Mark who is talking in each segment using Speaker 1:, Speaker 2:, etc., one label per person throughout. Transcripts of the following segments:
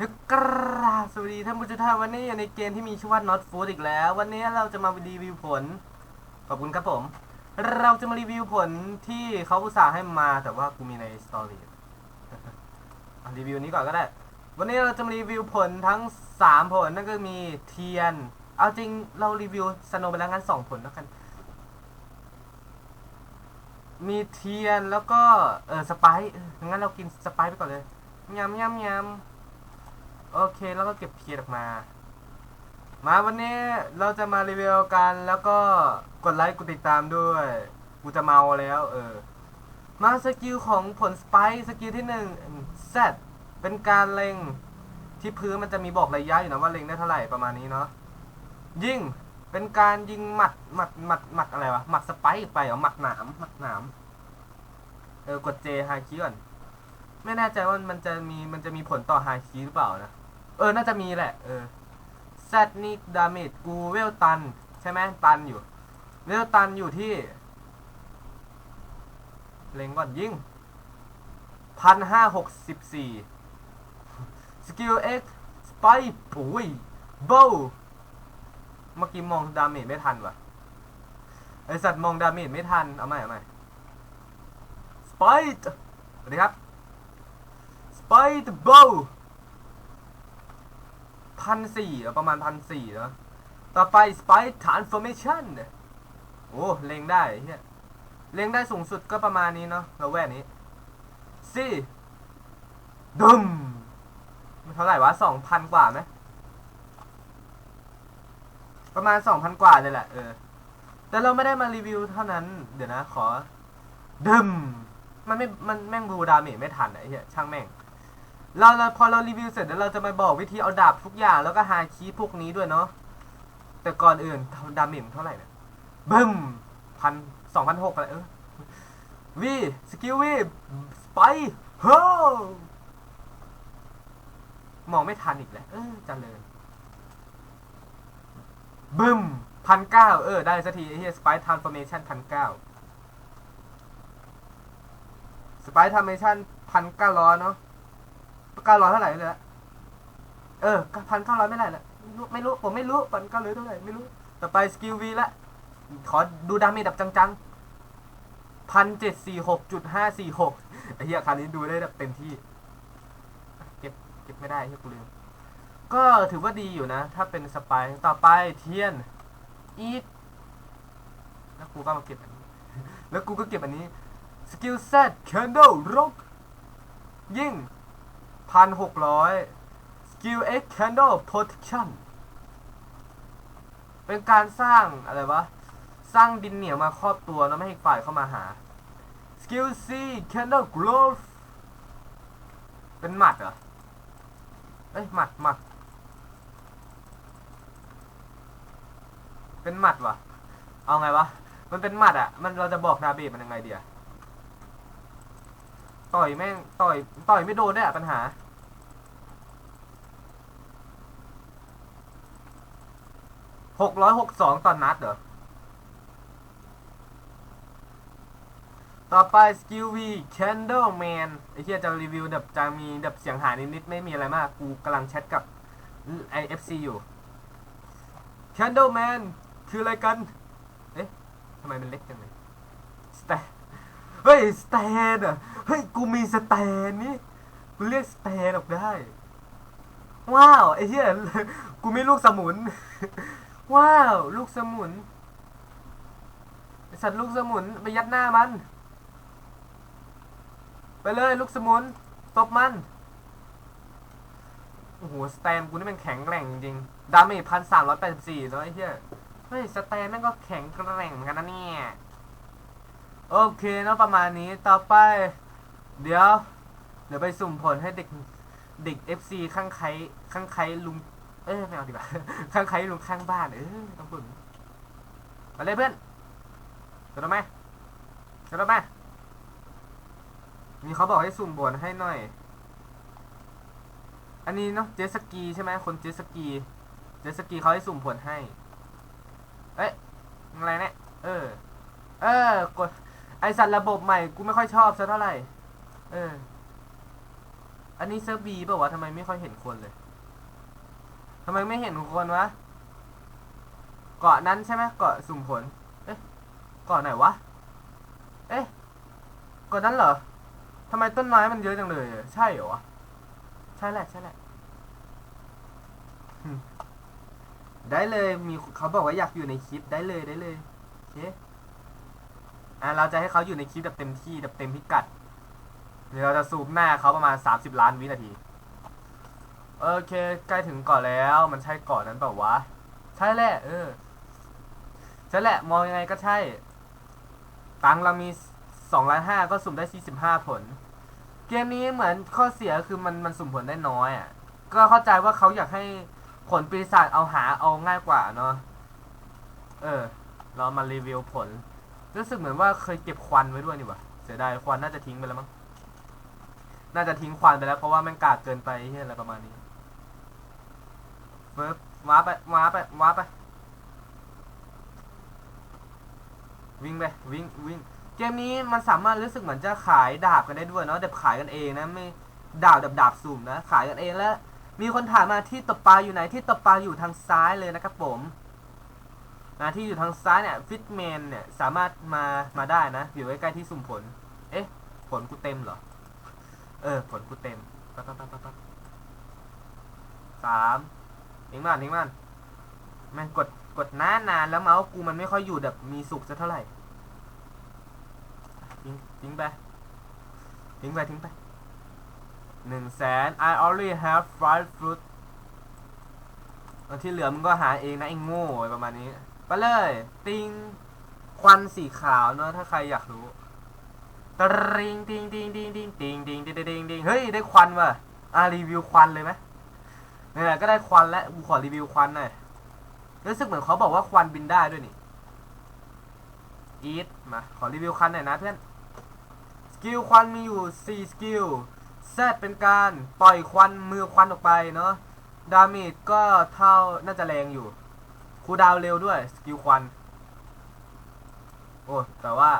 Speaker 1: นึกกราบสวัสดีท่านผู้ชมท่านวันนี้อยู่ในเกมที่มีชื่อว่า Not Food อีกแล้ว วันนี้เราจะมารีวิวผล ขอบคุณครับผม เราจะมารีวิวผลที่เขาอุตส่าห์ให้มาแต่ว่ากูมีในสตอรี่อะรีวิวนี้ก่อนก็ได้ วันนี้เราจะมารีวิวผลทั้ง 3 ผลนั่นก็มีเทียน เอาจริงเรารีวิวสโนว์ไปแล้วงั้น2ผลแล้วกัน มีเทียนแล้วก็เออสไปซ์งั้นเรากินสไปซ์ไปก่อนเลยยำยำยำ โอเคแล้วก็เก็บเทียนออกมา มาวันนี้เราจะมารีวิวกันแล้วก็กดไลค์กดติดตามด้วย กูจะเมาแล้วเออ มาสกิลของผลสไปสกิลที่หนึ่งแซดเป็นการเล็งที่พื้นมันจะมีบอกระยะอยู่นะว่าเล็งได้เท่าไหร่ประมาณนี้เนาะยิงเป็นการยิงหมัดหมัดหมัดหมัดอะไรวะหมัดสไปไปเหรอหมัดหนามหมัดหนามเออกดเจฮาคิก่อนไม่แน่ใจว่ามันจะมีมันจะมีผลต่อฮาคิหรือเปล่านะ เออ น่าจะมีแหละ เออแซดนี่ดาเมจกูเวลตัน ใช่ไหมตันอยู่ เวลตันอยู่ที่ เล็งก่อนยิงพันห้าหกสิบสี่สกิลเอ็กสไปปุ้ยโบเมื่อกี้มองดาเมจไม่ทันว่ะ ไอสัตว์มองดาเมจไม่ทัน เอาใหม่เอาใหม่สไปต์สวัสดีครับสไปต์โบ พันสี่ประมาณพันสี่เนาะต่อไปสไปต์ทรานส์ฟอร์เมชันโอ้เล็งได้เฮียเลงได้สูงสุดก็ประมาณนี้เนาะเราแวกนี้สี่ดุมมันเท่าไหร่วะสองพันกว่าไหมประมาณสองพันกว่าเลยแหละเออ แต่เราไม่ได้มารีวิวเท่านั้น เดี๋ยวนะ ขอ ดึมมันไม่ มันแม่งบูดาเมจไม่ทันไอ้เหี้ยช่างแม่ง เราเราพอเรารีวิวเสร็จแล้วเราจะมาบอกวิธีเอาดาบทุกอย่างแล้วก็ฮาคีพวกนี้ด้วยเนาะแต่ก่อนอื่นดาเมจเท่าไหร่เนี่ยบึ้มพันสองพันหกอะไรเออวีสกิลวีสไปโฮมองไม่ทันอีกแล้วเออจเจริญบึ้มพันเก้าเออ ได้สักทีไอ้เหี้ยสไปทรานส์ฟอร์เมชันพันเก้าสไปทรานส์ฟอร์เมชันพันเก้าร้อยเนาะ เก้าร้อยเท่าไหร่เลยละเออพันเก้าร้อยไม่ได้ละไม่รู้ไม่รู้ผมไม่รู้พันเก้าร้อยเท่าไหร่ไม่รู้ ต่อไปสกิลวีละ ขอดูดาเมจแบบจังๆพันเจ็ดสี่หกจุดห้าสี่หกไอ้เหี้ยคันนี้ดูได้แบบเต็มที่ เก็บเก็บไม่ได้เฮียกูลืมก็ถือว่าดีอยู่นะ ถ้าเป็นสไปต่อไปเทียนอีทแล้วกูก็มาเก็บอันนี้ แล้วกูก็เก็บอันนี้สกิลเซตแคนเดลร็อกยิ่ง พันหกร้อยสกิลเอ็กแคนเดลโปรเทคชั่นเป็นการสร้างอะไรวะ สร้างดินเหนียวมาครอบตัวแล้วไม่ให้ฝ่ายเข้ามาหา Skill C Candle Growth เป็นหมัดเหรอ เอ้ยหมัดหมัดเป็นหมัดวะเอาไงวะ มันเป็นหมัดอะมันเราจะบอกดาเบจมันยังไงเดียต่อยแม่ง ต่อย ต่อยไม่โดนได้วยอะปัญหา หกร้อยหกสองต่อนนัดเหรอ ต่อไป Skill V Candle Man ไอ้เหี้ยจะรีวิวแบบจะมีแบบเสียงหายนิดๆไม่มีอะไรมาก กูกำลังแชทกับไอ FC อยู่ Candle Man คืออะไรกัน เอ๊ะทำไมมันเล็กจังเลยสแตนเฮ้ยสแตนอะ เฮ้ย กูมีสแตนนี่กูเรียกสแตนออกได้ ว้าว ไอ้เหี้ยกูมีลูกสมุน ว้าว ลูกสมุนสัตว์ลูกสมุนไปยัดหน้ามัน ไปเลยลูกสมุนตบมันโอ้โหสแตนกูนี่มันแข็งแกร่งจริงดาเมจพันสามร้อยแปดสิบสี่แล้วไอ้เหี้ยเฮ้ยสแตนแม่งก็แข็งแกร่งเหมือนกันนะเนี่ยโอเคเนาะประมาณนี้ต่อไป เดี๋ยว เดี๋ยวไปสุ่มผลให้เด็กเด็ก FC ข้างใครข้างใครลุง เอ้ยไม่เอาดีกว่าข้างใครลุงข้างบ้านเออต้องฝึกมาเลยเพื่อนกระโดดไหมกระโดดไหมมีเขาบอกให้สุ่มบนให้หน่อย อันนี้เนาะเจสกีใช่ไหมคนเจสกีเจสกีเขาให้สุ่มผลให้ เอ้ยอะไรเนี่ยเออ เออกดไอสัตว์ระบบใหม่กูไม่ค่อยชอบสักเท่าไหร่ เออ อันนี้เซิร์ฟบีป่าวะทำไมไม่ค่อยเห็นคนเลย ทำไมไม่เห็นคนวะ เกาะนั้นใช่ไหมเกาะสุ่มผล เอ๊ะ เกาะไหนวะ เอ๊ะ เกาะนั้นเหรอทำไมต้นไม้มันเยอะจังเลย ใช่เหรอ ใช่แหละใช่แหละ ได้เลย มีเขาบอกว่าอยากอยู่ในคลิปได้เลยได้เลยโอเคอะเราจะให้เขาอยู่ในคลิปแบบเต็มที่แบบเต็มพิกัดเดี๋ยวเราจะซูมหน้าเขาประมาณ 30 ล้านวินาที โอเคใกล้ถึงเกาะแล้วมันใช่เกาะนั้นเปล่าวะ ใช่แหละ เออใช่แหละมองยังไงก็ใช่ ตังเรามี2ล้านห้าก็สุ่มได้45ผล เกมนี้เหมือนข้อเสียคือมันมันสุ่มผลได้น้อยอะก็เข้าใจว่าเขาอยากให้ผลปีศาจเอาหาเอาง่ายกว่าเนาะเออ เรามารีวิวผล รู้สึกเหมือนว่าเคยเก็บควันไว้ด้วยนี่วะเสียดายควันน่าจะทิ้งไปแล้วมั้งน่าจะทิ้งควันไปแล้วเพราะว่าม่งกากเกินไปอะไรประมาณนี้ เฟิร์บว้าไปว้าไปว้าไป วิ่งไป วิ่งวิ่งเกมนี้มันสามารถรู้สึกเหมือนจะขายดาบกันได้ด้วยเนาะแต่ขายกันเองนะไม่ดาบแบบดาบสุ่มนะ ขายกันเองแล้ว มีคนถามมาที่ตบปลาอยู่ไหนที่ตบปลาอยู่ทางซ้ายเลยนะครับผมนะที่อยู่ทางซ้ายเนี่ยฟิตแมนเนี่ยสามารถมามาได้นะ อยู่ใกล้ๆที่สุ่มผล เอ๊ะ ผลกูเต็มเหรอ เออ ผลกูเต็มปั๊บปั๊บปั๊บปั๊บสาม ทิ้งมันทิ้งมันแม่งกดกดนานนานๆแล้วเมาส์กูมันไม่ค่อยอยู่แบบมีสุขสักเท่าไหร่ทิ้งทิ้งไปทิ้งไปทิ้งไปหนึ่งแสน I already have five fruit ที่เหลือมึงก็หาเองนะไอ้โง่ประมาณนี้ไปเลย ติงควันสีขาวเนอะถ้าใครอยากรู้ตริงติงติงติงติงติงติงติงติงติงเฮ้ยได้ควันว่ะอะรีวิวควันเลยไหม เนี่ยก็ได้ควันแล้วกูขอรีวิวควันหน่อยรู้สึกเหมือนเขาบอกว่าควันบินได้ด้วยนี่อีทมาขอรีวิวควันหน่อยนะเพื่อนสกิลควันมีอยู่ 4 สกิลแซดเป็นการปล่อยควันมือควันออกไปเนาะดาเมจก็เท่าน่าจะแรงอยู่คูดาวเร็วด้วยสกิลควัน โอ้แต่ว่า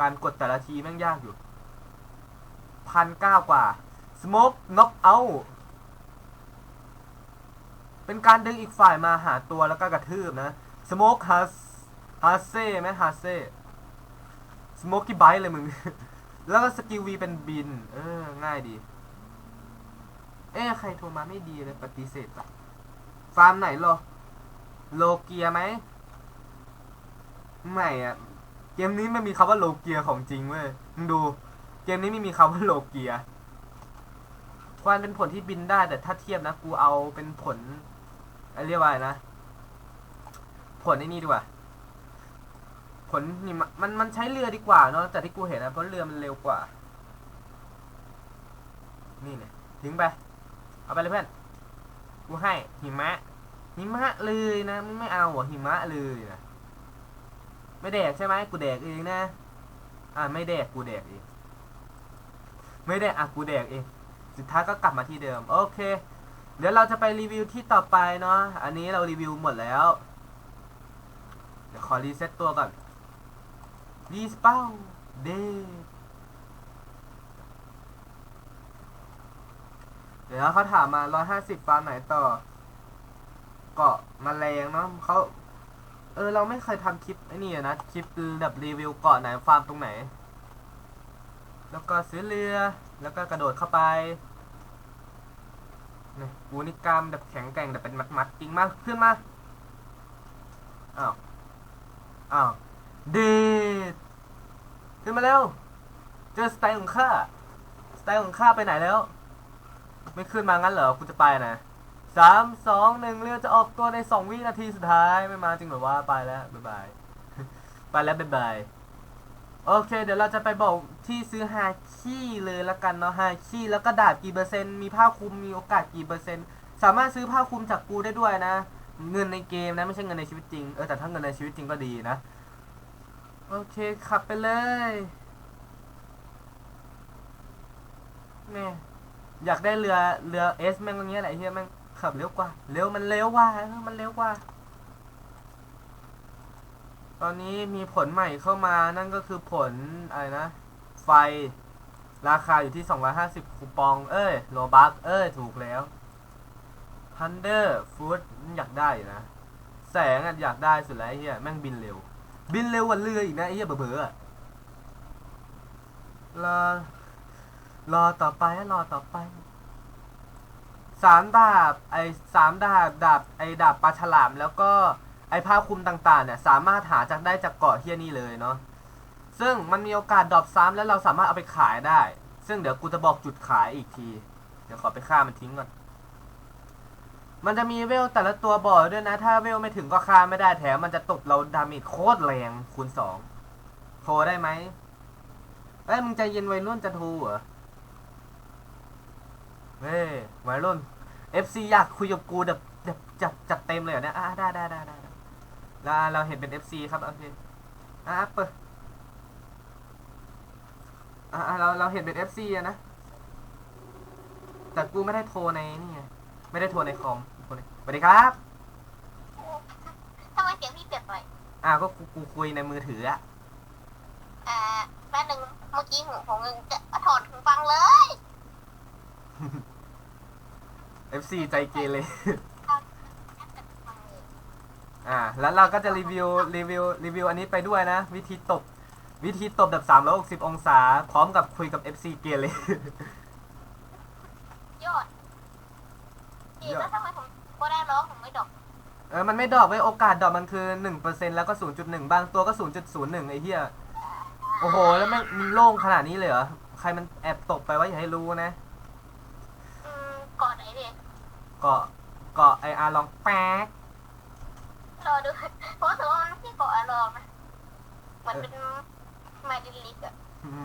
Speaker 1: การกดแต่ละทีแม่งยากอยู่พันเก้ากว่า smoke knock out เป็นการดึงอีกฝ่ายมาหาตัวแล้วก็กระทืบนะ smoke has ฮาเซ่ไหมฮาเซ่สโมกี้ไบต์เลยมึง แล้วก็สกิลวีเป็นบิน เออ ง่ายดี เอ๊ใครโทรมาไม่ดีเลยปฏิเสธปะฟาร์มไหนโลโลเกียไหมไม่อะเกมนี้ไม่มีคำว่าโลเกียของจริงเว้ยมึงดู เกมนี้ไม่มีคำว่าโลเกียควานเป็นผลที่บินได้แต่ถ้าเทียบนะ กูเอาเป็นผล ไรเรียกว่าอะไรนะ ผลไอ้นี่ดีกว่า ผลนี่มันมันใช้เรือดีกว่าเนาะแต่ที่กูเห็นนะเพราะเรือมันเร็วกว่า นี่เนี่ยทิ้งไป เอาไปเลยเพื่อน กูให้หิมะ หิมะเลยนะไม่เอาหิมะเลยนะไม่แดกใช่ไหมกูแดกเองนะ อ่าไม่แดกกูแดกเอง ไม่แดกอะกูแดกเอง สุดท้ายก็กลับมาที่เดิม โอเค เดี๋ยวเราจะไปรีวิวที่ต่อไปเนาะ อันนี้เรารีวิวหมดแล้ว เดี๋ยวขอรีเซ็ตตัวก่อนรีสเป้าเดเดี๋ยวเขาถามมา 150ฟาร์มไหนต่อ เกาะมาแมลงเนาะเขาเออ เราไม่เคยทำคลิปไอ้นี่นะ คลิปแบบรีวิวเกาะไหนฟาร์มตรงไหน แล้วก็ซื้อเรือ แล้วก็กระโดดเข้าไป นี่กูนี่กล้ามแบบแข็งแกร่งแต่เป็นมัดๆจริงมากขึ้นมา อ้าว อ้าว เดดขึ้นมาแล้ว เจอสไตล์ของข้า สไตล์ของข้าไปไหนแล้ว ไม่ขึ้นมางั้นเหรอ กูจะไปนะสามสองหนึ่งเรือจะออกตัวในสองวินาทีสุดท้าย ไม่มาจริงหรือว่าไปแล้ว บ๊ายบาย ไปแล้วบ๊ายบาย โอเค เดี๋ยวเราจะไปบอกที่ซื้อฮาคีเลยละกันเนาะฮาคีแล้วก็ดาบกี่เปอร์เซ็นต์มีผ้าคลุมมีโอกาสกี่เปอร์เซ็นต์สามารถซื้อผ้าคลุมจากกูได้ด้วยนะ เงินในเกมนะไม่ใช่เงินในชีวิตจริงเออแต่ถ้าเงินในชีวิตจริงก็ดีนะโอเคขับไปเลยแม่อยากได้เรือเรือเอสแม่งตรงนี้ยแหละไอ้เฮียแม่งขับเร็วกว่าเร็วมันเร็วกว่ามันเร็วกว่า ตอนนี้มีผลใหม่เข้ามานั่นก็คือผลอะไรนะ ไฟราคาอยู่ที่ 250 คูปอง เอ้ยโลบัคเอ้ย ถูกแล้วพันเดอร์ฟูดอยากได้อยู่นะ แสงอะอยากได้สุดแล้วเฮียแม่งบินเร็ว บินเร็วกว่าเรืออีกนะไอ้เฮียเบื่อรอรอต่อไปรอต่อไปสามดาบไอสามดาบดาบไอดาบปลาฉลามแล้วก็ ไอผ้าคลุมต่างๆเนี่ยสามารถหาจากได้จากเกาะเฮียนี่เลยเนาะซึ่งมันมีโอกาสดรอปซ้ำแล้วเราสามารถเอาไปขายได้ ซึ่งเดี๋ยวกูจะบอกจุดขายอีกที เดี๋ยวขอไปฆ่ามันทิ้งก่อน มันจะมีเวลแต่ละตัวบอกด้วยนะ ถ้าเวลไม่ถึงก็ฆ่าไม่ได้แถมมันจะตบเราดาเมจโคตรแรงคูณสองโทรได้ไหมเอ้ยมึงใจเย็นวัยรุ่นจะโทรเหรอเฮ้ยวัยรุ่น FC อยากคุยกับกูแบบแบบจัดจัดเต็มเลยเหรอเนี่ยอะได้ได้ได้ได้ ได้แล้วเราเห็นเป็น FC ครับโอเคอะเปิดอ่าเราเราเห็นเป็น FC อะนะแต่กูไม่ได้โทรในนี่ไงไม่ได้โทรในคอมโทรในสวัสดีครับ
Speaker 2: ทำไมเสียงพี่เปลี่ยนไป
Speaker 1: อ้าวก็กูกูคุยในมือถืออะ
Speaker 2: อ่าแป๊บนึงเมื่อกี้หูของมึงจะถอดหูฟังเลย
Speaker 1: FC ใจเกเร อ่าแล้วเราก็จะรีวิวรีวิวรีวิวอันนี้ไปด้วยนะ วิธีตบวิธีตบแบบ 360 องศา พร้อมกับคุยกับ FC เกเร
Speaker 2: ยอดพี่แล้วทำไมผมก็ได้ร้องผมไม่ดอก
Speaker 1: เออมันไม่ดรอกไว้ยโอกาสดรอกมันคือ 1%แล้วก็ 0.1 บางตัวก็ 0.01 ไอ้เหี้ยโอ้โห แล้วแม่งมันโล่งขนาดนี้เลยเหรอ ใครมันแอบตกไปว่าอย่าให้รู้นะ
Speaker 2: อืมก่อนไหนดิ
Speaker 1: เกาะเกาะไออาร์ลองแป๊ก
Speaker 2: รอดูเพราะถือว่ามันพี่เกาะอารองนะเหมือนเป็นมาดินลิกอะ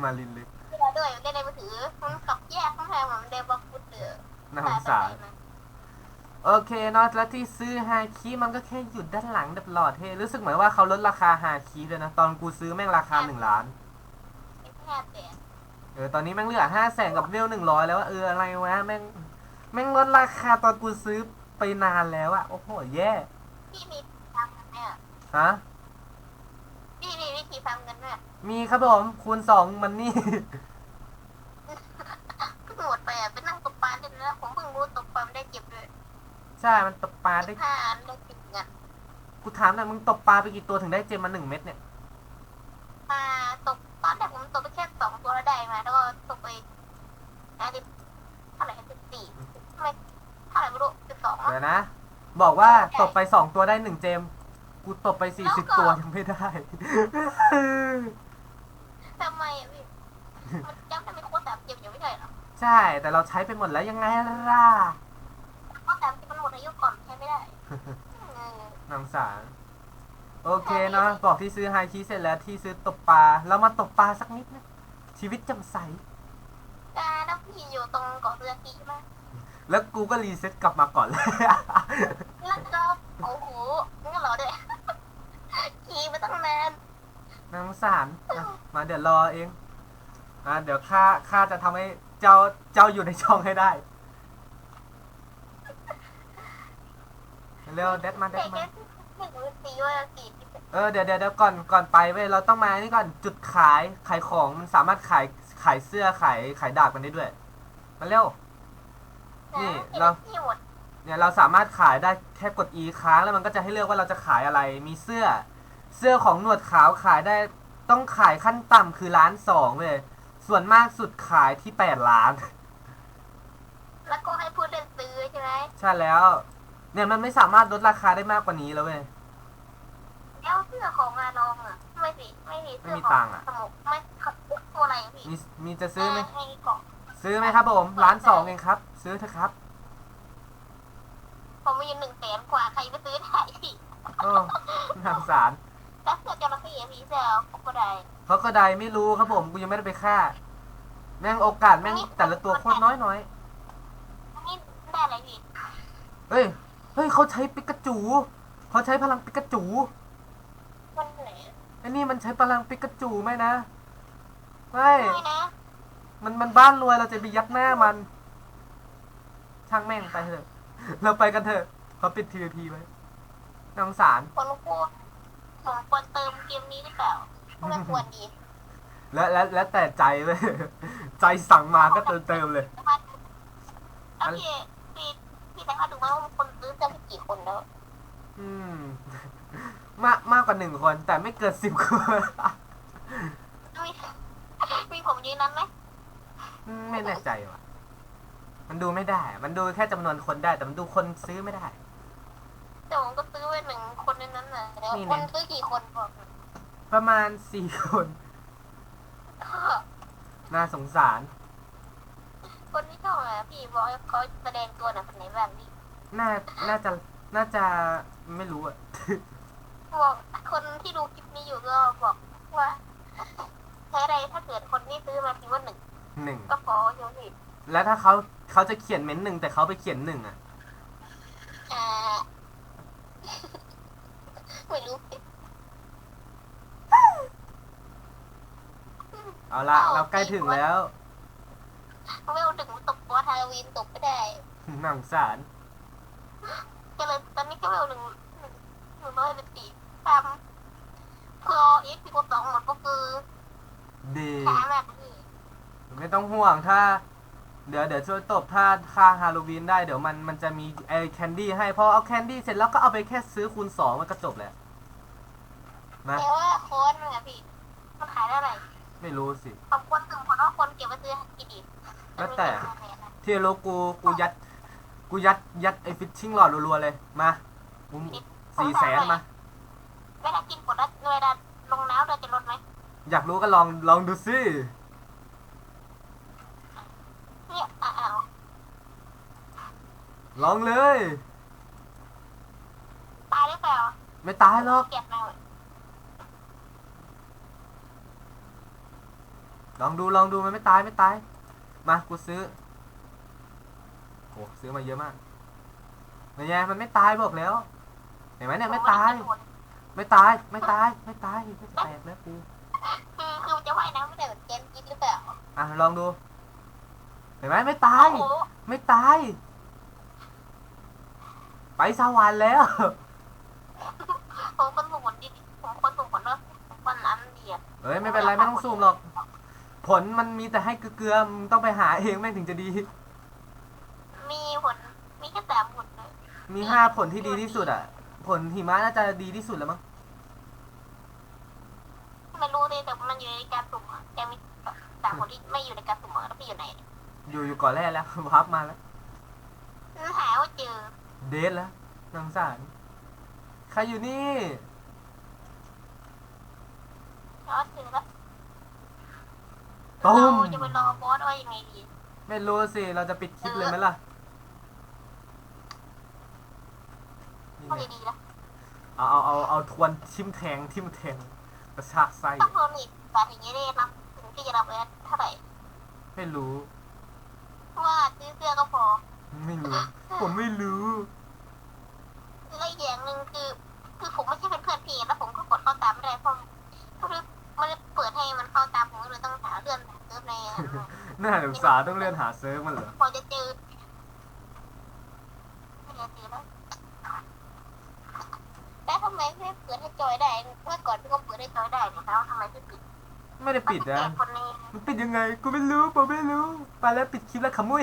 Speaker 1: มาลินลึก
Speaker 2: ที่เราด้วยได้ในมือถือมันกลับแยกทั้งแพงเหมือนเดบล็อกฟุตเดอร์
Speaker 1: น่าสงสารโอเคเนาะแล้วที่ซื้อฮาคิมันก็แค่หยุดด้านหลังแบบหลอดเท่รู้สึกเหมือนว่าเขาลดราคาฮาคิเลยนะ ตอนกูซื้อแม่งราคาหนึ่งล้าน
Speaker 2: เป็นแค่แต่
Speaker 1: เออ ตอนนี้แม่งเหลือห้าแสนกับเวลหนึ่งร้อยแล้วว่าเอออะไรวะแม่งแม่งลดราคาตอนกูซื้อไปนานแล้วอะโอ้โหแย่
Speaker 2: พี่มีฟัง เงินไหมอะ
Speaker 1: ฮะ
Speaker 2: พี่มีวิธีฟังเงินไหมอะ
Speaker 1: มีครับผมคูณสองมันนี่
Speaker 2: เพิ่งหมดไปอะไปนั่งตกปลาเล่นแล้วผมเพิ่งรู้ตกปลาไม่ได้เก็บเลย
Speaker 1: ใช่ มันตบปลาได้
Speaker 2: สิบห้าอันได้เก็บเงิน
Speaker 1: กูถามหน่อยมึงตบปลาไปกี่ตัวถึงได้เจมมาหนึ่งเม็ดเนี่ย
Speaker 2: มาตกตอนแรกผมตกไปแค่สองตัวแล้วได้มา แล้วก็ตกไปอันนี้เท่าไหร่สิบสี่ไม่เท่าไหร่ไม่รู้สิบสอง
Speaker 1: เดี๋ยวนะ บอกว่าตบไปสองตัวได้หนึ่งเจม กูตบไปสี่สิบตัวยังไม่ได้
Speaker 2: ทำไมอะพี่มันจำได้ไม่โคตรสามเจ็บอยู่ไม่ใช่เหรอ
Speaker 1: ใช่ แต่เราใช้ไปหมดแล้วยังไงล่ะ
Speaker 2: โคตรสามเจ็บมันหมดอายุก่อนใช้ไม่ได้เออ
Speaker 1: น้ำสารโอเคเนาะบอกที่ซื้อไฮคีเสร็จแล้วที่ซื้อตบปลาเรามาตบปลาสักนิดนะชีวิตจำใส
Speaker 2: แต่แล้วพี่อยู่ตรงเกาะเรือกีใช่ไหม
Speaker 1: แล้วกูก็รีเซ็ตกลับมาก่อนเลย
Speaker 2: แล้วก็โอ้โหงั้นเหรอด้วยขี่ มาตั้งนาน
Speaker 1: น้ำสารอะมาเดี๋ยวรอเองอะเดี๋ยวข้าข้าจะทำให้เจ้าเจ้าอยู่ในช่องให้ได้เร็วเด็ดมาเด็
Speaker 2: แต่
Speaker 1: ดมา
Speaker 2: แค่หนึ่งรือสี่ว่าสี
Speaker 1: เออเดี๋ยวเดี๋ยวเดี๋ยวก่อนก่อนไปเว้ยเราต้องมานี่ก่อนจุดขายขายของมันสามารถขายขายเสื้อขายขายดาบกันได้ด้วย มาเร็ว นี่เรา
Speaker 2: ที่หมด
Speaker 1: เนี่ยเราสามารถขายได้แค่กด E ค้างแล้วมันก็จะให้เลือกว่าเราจะขายอะไร มีเสื้อ เสื้อของหนวดขาวขายได้ต้องขายขั้นต่ำคือล้านสองเว้ยส่วนมากสุดขายที่แปดล้าน
Speaker 2: แล้วก็ให้พูดเล่นซื้อใช่ไหม
Speaker 1: ใช่แล้ว เนี่ยมันไม่สามารถลดราคาได้มากกว่านี้แล้วเว้ย
Speaker 2: แล้วเสื้อของงานลองอะ ไม่สิไม่มีเสื้อ
Speaker 1: ไม่มี
Speaker 2: ข
Speaker 1: ตั
Speaker 2: อง
Speaker 1: ค์อะ
Speaker 2: สมุกไม่ขับตัวอะไรอะพี่
Speaker 1: มีมีจะซื้อไหม
Speaker 2: ให้กล่อง
Speaker 1: ซื้อไหมครับผมล้านสองเองครับ ซื้อเถอะครับ
Speaker 2: ผมมีหนึ่งแสนกว่าใครไปซื้อได้พี่
Speaker 1: โอ้น่าสงสาร
Speaker 2: แล้วเสือจระเข้มีเสือขอก็ได้
Speaker 1: เขาก็ได้ไม่รู้ครับผมกูยังไม่ได้ไปฆ่า แม่งโอกาสแม่งแต่ละตัวโคตรน้อยน้อย
Speaker 2: นนี้ได้อะไรพี่
Speaker 1: เฮ้ยเฮ้ยเขาใช้ปิกาจูเขาใช้พลังปิกาจู
Speaker 2: มันไหน
Speaker 1: ไอ้นี่มันใช้พลังปิกาจูไหมนะไม่
Speaker 2: ไม่นะ
Speaker 1: มันมันบ้านรวยเราจะไปยัดหน้ามัน ช่างแม่งไปเถอะ เราไปกันเถอะเขาปิด PVP ไว้นางสาร
Speaker 2: คนกลัว ผมควรเติมเกมนี้หรือเปล่าไม่ควรดี
Speaker 1: แล้วแล้วแล้วแต่ใจเลย ใจสั่งมาก็เติมเติมเลย
Speaker 2: แล้วพี่พี่พี่แต่ว่าดูว่าคนซื้อเสื้อพี่กี่คนแล้ว
Speaker 1: อืม มากมากกว่าหนึ่งคน แต่ไม่เกินสิบคน
Speaker 2: มีมีผมยืนนั้นไหม
Speaker 1: ไม่แน่ใจว่ะ มันดูไม่ได้ มันดูแค่จำนวนคนได้ แต่มันดูคนซื้อไม่ได้
Speaker 2: แต่ผมก็ซื้อไว้หนึ่ง คนในนั้นน่ะแล้ว
Speaker 1: นี่
Speaker 2: ค
Speaker 1: ไง
Speaker 2: นซื้อกี่คนบอก
Speaker 1: ประมาณสี่คนน่าสงสาร
Speaker 2: คนที่เท่าไหร่พี่บอกให้เขาแสดงตัวหน่อยคนไหนบ้างพี่
Speaker 1: น่า น่าจะ น่าจะไม่รู้อะ
Speaker 2: บอกคนที่ดูคลิปนี้อยู่ก็บอกว่าใช้อะไรถ้าเกิดคนที่ซื้อมาพิมพ์ว่าหนึ่ง
Speaker 1: หนึ่ง
Speaker 2: ก็พอใช่ไหมพี่
Speaker 1: แล้วถ้าเขาเขาจะเขียนเม้นต์หนึ่งแต่เขาไปเขียนหนึ่งอะ
Speaker 2: อ่า ไม่รู้พี่
Speaker 1: เอาละเราใกล้ถึงแล้ว
Speaker 2: ไม่เอาถึงตกว่าฮาโลวีนตกไม่ได้
Speaker 1: น่าสงสาร
Speaker 2: ก็เลยตอนนี้ก็ไม่เอาหนึ่งหนึ่งหนึ่งร้อยสิบสี่ทำพอเอ็กซ์พีโสองหมดก็คือ
Speaker 1: ดี
Speaker 2: ช้ามากพี่
Speaker 1: ไม่ต้องห่วงถ้า เดี๋ยวเดี๋ยวช่วยตบถ้าค่าฮาโลวีนได้เดี๋ยวมันมันจะมีไอ้แคนดี้ให้พอเอาแคนดี้เสร็จแล้วก็เอาไปแค่ซื้อคูณสองมันก็จบแล้วนะ
Speaker 2: แต่ว่าโค้ดมันอะพี่ มันขายได้เท่าไหร่
Speaker 1: ไม่รู้สิ
Speaker 2: ขอบคุณถึงคนว่าคนเก็บไว้ซื้อกินอีก
Speaker 1: แล้วแต่ที่โลกูกูยัด กูยัดยัดไอ้ฟิชชิ่งหลอดรัวๆเลยมากูสี่แสนมา
Speaker 2: เวลากินผลแล้วเวลาลงน้ำเราจะลดไหม
Speaker 1: อยากรู้ก็ลองลองดูสิ
Speaker 2: เนี่ยอ้าว
Speaker 1: ลองเลย
Speaker 2: ตายหรือเปล่า
Speaker 1: ไม่ตายหรอก
Speaker 2: เกลียดเรา
Speaker 1: ลองดูลองดูมันไม่ตายไม่ตาย มากูซื้อโอ้ซื้อมาเยอะมากเป็นไงมันไม่ตายบอกแล้ว เห็นไหมเนี่ยไม่ตายไม่ตายไม่ตายไม่ตายไม่แตกแล้วกู
Speaker 2: คือคือมันจะว่ายน้ำไม่ได้เหมือนเกมกินหรือเปล่า
Speaker 1: อะลองดู เห็นไหมไม่ตาย
Speaker 2: โอ้โห
Speaker 1: ไม่ตาย ไปสวรรค์แล้ว
Speaker 2: ผมคนส่งผลดีผมคนส่งผลว่าวันนั้นดีอะ
Speaker 1: เอ้ยไม่เป็นไรไม่ต้องซูมหรอก ผลมันมีแต่ให้เกลือๆมึงต้องไปหาเองแม่งถึงจะดี
Speaker 2: มีผลมีแค่สามผลเลย
Speaker 1: มีห้าผลที่ดีที่สุดอะ ผลหิมะน่าจะดีที่สุดแล้วมั้ง
Speaker 2: ไม่รู้เลยแต่มันอยู่ในการสุ่มอะแกมีสามผลที่ไม่อยู่ในการสุ่มอะแล้วพี่อยู่ไหน
Speaker 1: อยู่อยู่ก่อนแรกแล้วพับมาแล้ว
Speaker 2: นั่นหาว่าเจอ
Speaker 1: เดทแล้วนางสาร ใครอยู่นี่
Speaker 2: แล้วเจอแล้ว
Speaker 1: ตุ้ม
Speaker 2: เราจะไปรอบอสว่ายังไงดี
Speaker 1: ไม่รู้สิ เราจะปิดคลิปเลยไหมล่ะนี่
Speaker 2: ก็
Speaker 1: ไง
Speaker 2: ดีๆนะ
Speaker 1: เอาเอาเอาเอาทวนทิมแทงทิมแทงกระชากไส้
Speaker 2: ต้องโดนอีกแบบอย่างนี้ได้นับถึงที่จะรับเงินเท่าไหร่
Speaker 1: ไม่รู้
Speaker 2: เพราะว่าซื้อเสื้อก็พอ
Speaker 1: ไม่รู้ ผมไม่รู้
Speaker 2: และอีกอย่างหนึ่งคือคือผมไม่ใช่เป็นเพื่อนพี่แล้วผมก็กดเข้าตามไม่ได้เพราะเพราะมันเปิดให้มันเข้าตามผมก็เลยต้องหาเลื่อนเซิร์ฟใน
Speaker 1: น่าสงสารต้องเลื่อนหาเซิร์ฟมันเหรอ
Speaker 2: พอจะเจอไม่ได้เจอแล้วแต่ทำไมไม่เปิดให้จอยได้เมื่อก่อนพี่ก็เปิดให้จอยได้เนี่ยแล้วทำไมพี่ปิด
Speaker 1: ไม่ได้ปิดนะ
Speaker 2: แจกคนนี้
Speaker 1: มันปิดยังไง กูไม่รู้ ผมไม่รู้ ไปแล้วปิดคลิปแล้วขมุย